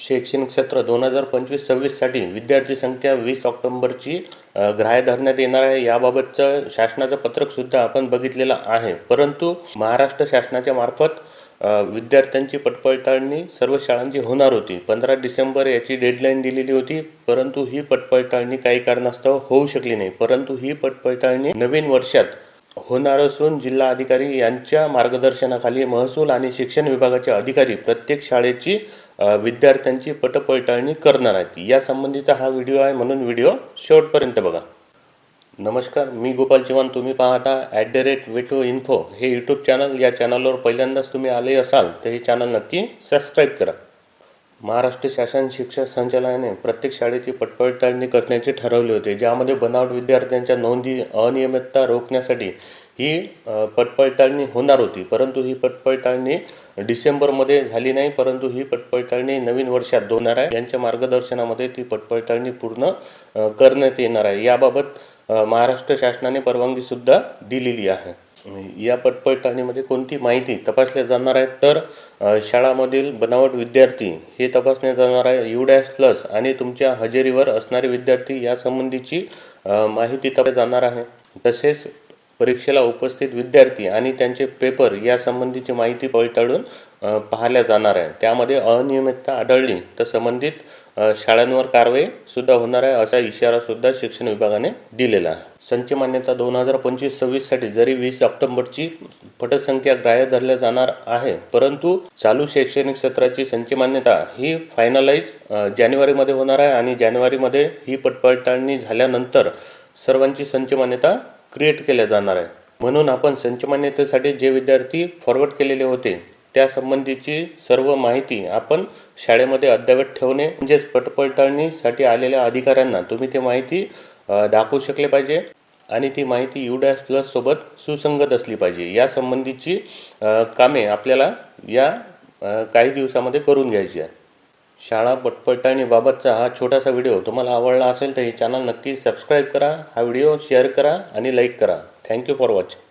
शैक्षणिक सत्र दोन हजार पंचवीस सव्वीससाठी विद्यार्थी संख्या वीस ऑक्टोंबरची ग्राह्य धरण्यात येणार आहे. याबाबतचं शासनाचं पत्रकसुद्धा आपण बघितलेलं आहे. परंतु महाराष्ट्र शासनाच्या मार्फत विद्यार्थ्यांची पटपडताळणी सर्व शाळांची होणार होती. पंधरा डिसेंबर याची डेडलाईन दिलेली होती. परंतु ही पटपडताळणी काही कारणास्तव होऊ शकली नाही. परंतु ही पटपडताळणी नवीन वर्षात होणार असून जिल्हा अधिकारी यांच्या मार्गदर्शनाखाली महसूल आणि शिक्षण विभागाचे अधिकारी प्रत्येक शाळेची विद्यार्थ्यांची पटपडताळणी करणार आहेत. यासंबंधीचा हा व्हिडिओ आहे म्हणून व्हिडिओ शेवटपर्यंत बघा. नमस्कार मी गोपाल चिवान. तुम्ही पाहता at the rate veto info हे यूट्यूब चॅनल या चॅनलवर पहिल्यांदाच तुम्ही आले असाल तर हे चॅनल नक्की सबस्क्राईब करा. महाराष्ट्र शासन शिक्षण संचालनाने प्रत्येक शाळेची पटपडताळणी करण्याचे ठरवले होते. ज्यामध्ये बनावट विद्यार्थ्यांच्या नोंदी अनियमितता रोखण्यासाठी ही अ, पटपडताळणी होणार होती. परंतु ही पटपडताळणी डिसेंबरमध्ये झाली नाही परंतु ही पटपडताळणी नवीन वर्षात होणार आहे. यांच्या मार्गदर्शनामध्ये ती पटपडताळणी पूर्ण करण्यात येणार आहे. याबाबत महाराष्ट्र शासनाने परवानगीसुद्धा दिलेली आहे. या पटपडताळणीमध्ये म्हणजे कोणती माहिती तपासल्या जाणार आहेत तर शाळामधील बनावट विद्यार्थी हे तपासण्यात जाणार आहे यू डॅश प्लस आणि तुमच्या हजेरीवर असणारे विद्यार्थी यासंबंधीची माहिती तपासली जाणार आहे. तसेच परीक्षेला उपस्थित विद्यार्थी आणि त्यांचे पेपर यासंबंधीची माहिती पडताळून पाहिल्या जाणार आहे. त्यामध्ये अनियमितता आढळली तर संबंधित शाळांवर कारवाई सुद्धा होणार आहे असा इशारा सुद्धा शिक्षण विभागाने दिलेला आहे. संच मान्यता दोन हजार पंचवीस सव्वीससाठी जरी वीस ऑक्टोबरची पटसंख्या ग्राह्य धरल्या जाणार आहे परंतु चालू शैक्षणिक सत्राची संच मान्यता ही फायनलाइज जानेवारीमध्ये होणार आहे आणि जानेवारीमध्ये ही पटपडताळणी झाल्यानंतर सर्वांची संच मान्यता क्रिएट केल्या जाणार आहे. म्हणून आपण संच मान्यतेसाठी जे विद्यार्थी फॉरवर्ड केलेले होते त्या संबंधीची सर्व माहिती आपण शाळेमध्ये अद्ययावत ठेवणे म्हणजेच पटपडताळणीसाठी आलेल्या अधिकाऱ्यांना तुम्ही ती माहिती दाखवू शकले पाहिजे आणि ती माहिती यू डॅश सोबत सुसंगत असली पाहिजे. या संबंधीची कामे आपल्याला या काही दिवसामध्ये करून घ्यायची आहे शाळा पटपडताळणीबाबतचा हा छोटासा व्हिडिओ तुम्हाला आवडला असेल तर हे चॅनल नक्की सबस्क्राईब करा हा व्हिडिओ शेअर करा आणि लाईक करा. Thank you for watching.